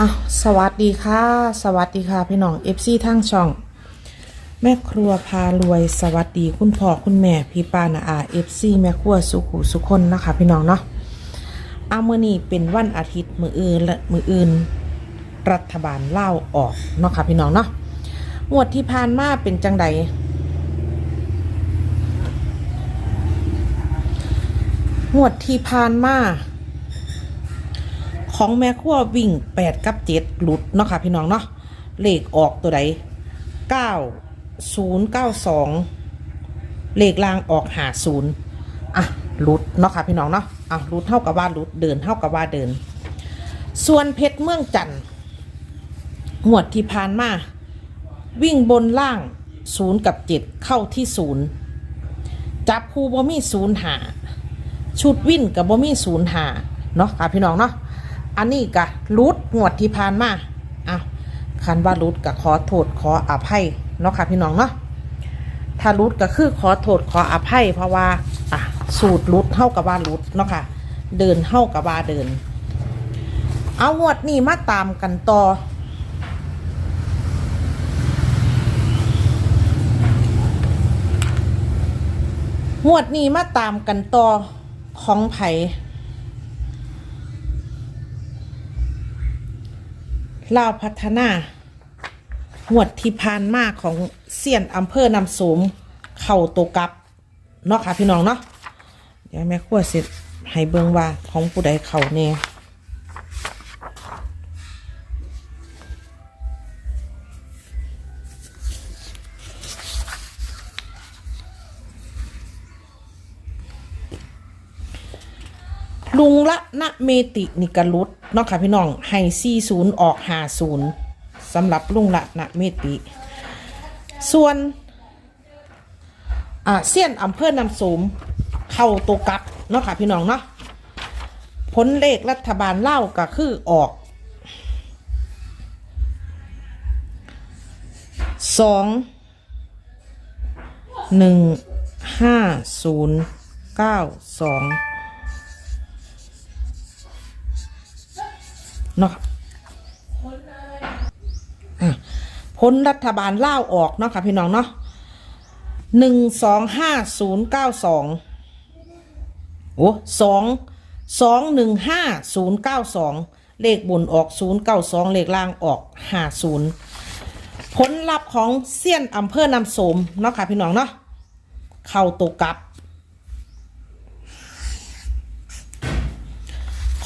อะสวัสดีค่ะ สวัสดีค่ะพี่น้องเอฟซีทั้งช่อง แม่ครัวพารวยสวัสดีคุณพ่อคุณแม่พี่ป้านาอาเอฟซีแม่ครัวสุขุสุคนนะคะพี่น้องเนาะอามือนี้เป็นวันอาทิตย์มืออื่นและมืออื่น รัฐบาลเล่าออกเนาะค่ะพี่น้องเนาะงวดที่ผ่านมาเป็นจังใดงวดที่ผ่านมา ของแม่ครัววิ่ง8กับ7หลุดเนาะค่ะพี่น้องเนาะเลขออกตัวใด9 0 9 2เลขล่างออกหาศูนย์อะหลุดเนาะค่ะพี่น้องเนาะอะหลุดเท่ากับว่าหลุดเดินเท่ากับว่าเดิน ส่วนเพชรเมืองจันทร์หมวดที่ผ่านมา วิ่งบนล่างศูนย์กับเจ็ดเข้าที่ศูนย์จับคูบ่มีศูนย์หาชุดวิ่นกับบ่มีศูนย์หาเนาะค่ะพี่น้องเนาะ อันนี้กะรูดงวดที่ผ่านมาอะคันว่ารูดกะขอโทษขออภัยเนาะค่ะพี่น้องเนาะถ้ารูดก็คือขอโทษขออภัย เพราะว่าอะสูตรรูดเท่ากับว่ารูดเนาะค่ะ เดินเท่ากับว่าเดิน เอางวดนี้มาตามกันต่องวดนี้มาตามกันต่อของไผ่ ลาวพัฒนางวดที่ผ่านมาของเสียนอำเภอนำสมเข่าตัวกลับ เนาะค่ะพี่น้องเนาะเดี๋ยวแม่ขั้วเสร็จให้เบิงว่าของผู้ใดเข่าแน่ลุงละนะเมตินิกรุต เนาะค่ะพี่น้องให้ซีศูนย์ออกหาศูนย์สำหรับลุงละนะเมติ ส่วนอ่าเสี้ยนอำเภอนำสมเข้าตัวกลับเนาะค่ะพี่น้องเนาะผลเลขรัฐบาลเล่าก็คือออกสองหนึ่งห้าศูนย์เก้าสอง เนาะพ้นรัฐบาลเล่าออกเนาะค่ะพี่น้องเนาะหนึ่งสองห้าศูนย์เก้าสองโอ้สองสองหนึ่งห้าศูนย์เก้าสองเลขบนออกศูนย์เก้าสองเลขล่างออกห้าศูนย์ผลลัพธ์ของเซียนอำเภอนำสมเนาะค่ะพี่น้องเนาะเข้าตัวกับ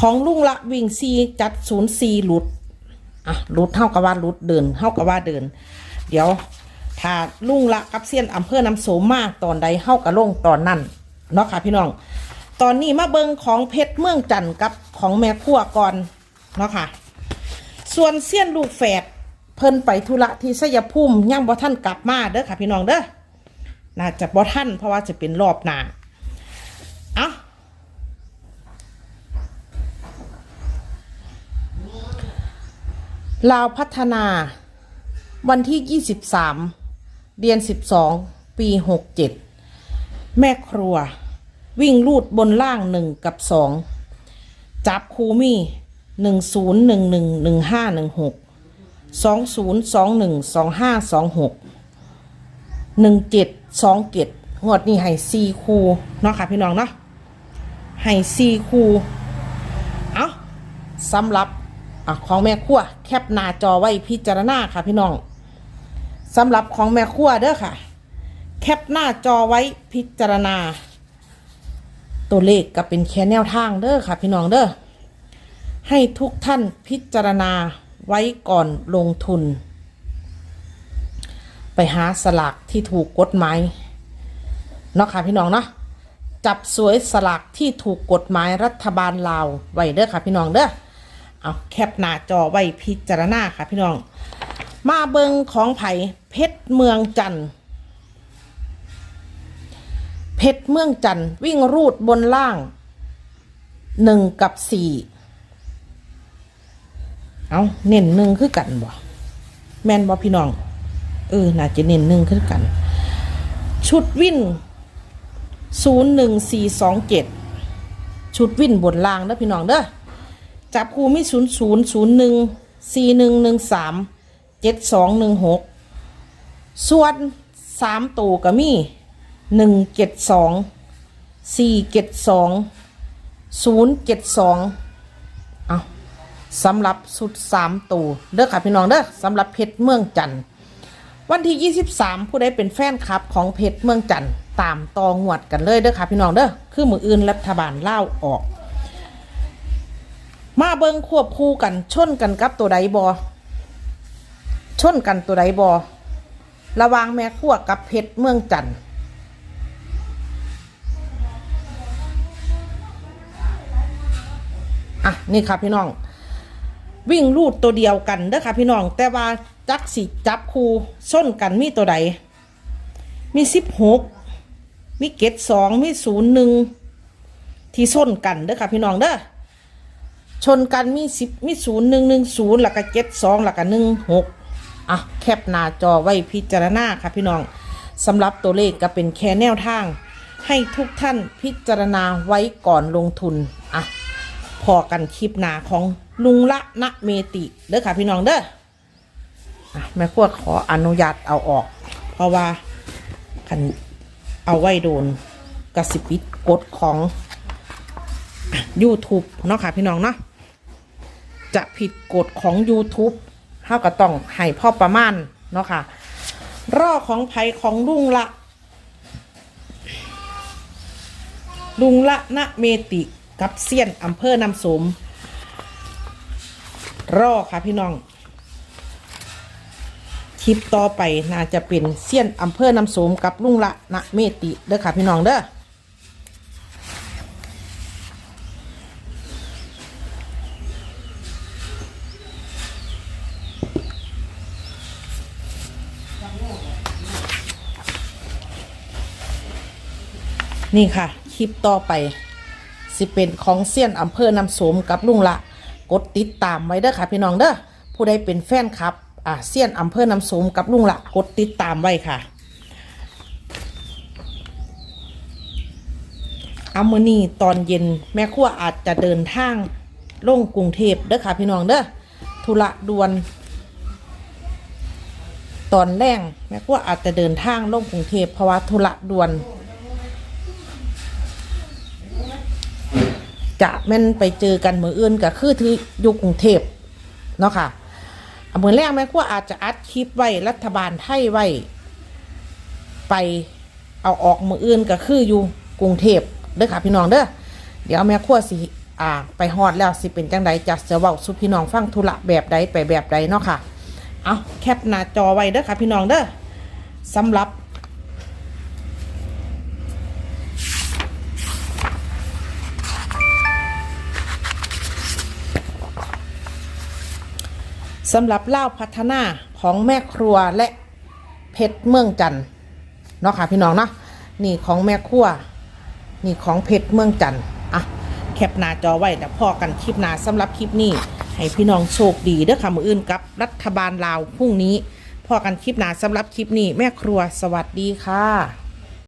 ของลุงละวิ่งซีจัดศูนย์ซีหลุดอะหลุดเท่ากับว่าหลุดเดินเท่ากับว่าเดิน เดี๋ยวถ้าลุงละกับเซียนอำเภอน้ำโสมมาตอนใดเท่ากับลงตอนนั้นเนาะค่ะพี่น้อง ตอนนี้มาเบิงของเพชรเมืองจันทร์กับของแม่ขั้วก่อนเนาะค่ะ ส่วนเซียนลูกแฝดเพิ่นไปธุระที่สยภูมิย่างบ่ท่านกลับมาเด้อค่ะพี่น้องเด้อน่าจะบ่ท่านเพราะว่าจะเป็นรอบหน้าเอ้า ลาวพัฒนา วันที่ 23 เดือน 12 ปี 67 แม่ครัว วิ่งลูดบนล่าง 1 กับ 2 จับคูมี่ 10111516 20212526 1727งวดนี้ให้4คูเนาะค่ะพี่น้องเนาะให้4คู เอาสำหรับ อะของแม่ขั้วแคปหน้าจอไว้พิจารณาค่ะพี่น้องสำหรับของแม่ขั้วเด้อค่ะ แคปหน้าจอไว้พิจารณา ตัวเลขก็เป็นแค่แนวทางเด้อค่ะ พี่น้องเด้อให้ทุกท่านพิจารณาไว้ก่อนลงทุน ไปหาสลากที่ถูกกฎหมายเนาะค่ะพี่น้องเนาะจับสวยสลากที่ถูกกฎหมายรัฐบาลลาวไว้เด้อค่ะพี่น้องเด้อ เอาแคปหน้าจอไว้พิจารณาค่ะพี่น้อง มาเบิงของไผ่เพชรเมืองจันทร์เพชรเมืองจันทร์วิ่งรูดบนล่างหนึ่งกับสี่เอาเน้นหนึ่งคือกันบ่แม่นบ่พี่น้อง เออ น่าจะเน้นหนึ่งคือกัน ชุดวิ่นศูนย์หนึ่งสี่สองเจ็ดชุดวิ่นบนล่างเด้อพี่น้องเด้อ จับคูมีศูนย์ศูนย์ศูนย์หนึ่งสี่หนึ่งหนึ่งสามเจ็ดสองหนึ่งหกส่วนสามตัวก็มีหนึ่งเจ็ดสองสี่เจ็ดสองศูนย์เจ็ดสองเอาสำหรับสุดสามตัวเด้อค่ะพี่น้องเด้อสำหรับเพชรเมืองจันทร์วันที่ 23 ผู้ใดเป็นแฟนคลับของเพชรเมืองจันทร์ตามตองวดกันเลยเด้อค่ะพี่น้องเด้อคือมืออื่นรัฐบาลเล่าออก มาเบิงควบคู่กันชนกันกับตัวใดบอชนกันตัวใดบอระวางแม่ขั้วกับเพชรเมืองจันทร์อะนี่ค่ะพี่น้อง วิ่งรูดตัวเดียวกันเด้อค่ะพี่น้อง แต่ว่าจักสิจับคูส้นกันมีตัวใด มีสิบหกมีเกตสองมีศูนย์หนึ่งที่ส้นกันเด้อค่ะพี่น้องเด้อ ชนกันมีสิบมีศูนย์หนึ่งหนึ่งศูนย์หลักเกตสองหลักหนึ่งหกอะแคปหน้าจอไว้พิจารณาค่ะพี่น้องสำหรับตัวเลขก็เป็นแค่แนวทาง ให้ทุกท่านพิจารณาไว้ก่อนลงทุนอะพอกันคลิปหนาของลุงละนะเมติเด้อค่ะพี่น้องเด้ออะแม่ขวดขออนุญาตเอาออก เพราะว่าคันเอาไว้โดนกระสิบปิดกฎของ YouTube เนาะค่ะพี่น้องเนาะ จะผิดกฎของ YouTube เท่ากับต้องให้พ่อประมาณเนาะค่ะรอของไผของลุงละลุงละนะเมติกับเซียนอำเภอนำสม รอค่ะพี่น้อง คลิปต่อไปน่าจะเป็นเซียนอำเภอนำสมกับลุงละนะเมติเด้อค่ะพี่น้องเด้อ นี่ค่ะ คลิปต่อไป สิเป็นของเซียนอำเภอนำสมกับลุงละ กดติดตามไว้เด้อค่ะ พี่น้องเด้อผู้ใดเป็นแฟนครับอ่าเซียนอำเภอนำสมกับลุงละ กดติดตามไว้ค่ะอามือนี้ตอนเย็นแม่ครัวอาจจะเดินทางลงกรุงเทพเด้อค่ะพี่น้องเด้อธุระด่วน ตอนแรงแม่ครัวอาจจะเดินทางลงกรุงเทพเพราะว่าธุระด่วน จะแม่นไปเจอกันมืออื่นก็คือที่อยู่กรุงเทพเนาะค่ะอะมือนแรกแม่ครัวอาจจะอัดคลิปไว้รัฐบาลไทยไว้ ไปเอาออกมืออื่นก็คืออยู่กรุงเทพเด้อค่ะพี่น้องเด้อเดี๋ยวแม่ครัวสิอ่าไปฮอดแล้วสิเป็นจังใดจะจะเว้าสุพี่น้องฟังธุระแบบใดไปแบบใดเนาะค่ะเอาแคปหน้าจอไว้เด้อค่ะพี่น้องเด้อสำหรับ สำหรับเล่าพัฒนาของแม่ครัวและเพชรเมืองจันทน์เนาะค่ะพี่น้องเนาะนี่ของแม่ครัว นี่ของเพชรเมืองจันทน์อะแคปหน้าจอไว้แต่พอกันคลิปหน้าสำหรับคลิปนี้ ให้พี่น้องโชคดีเด้อค่ะมืออื่นกับรัฐบาลลาวพรุ่งนี้พอกันคลิปหน้าสำหรับคลิปนี้แม่ครัวสวัสดีค่ะ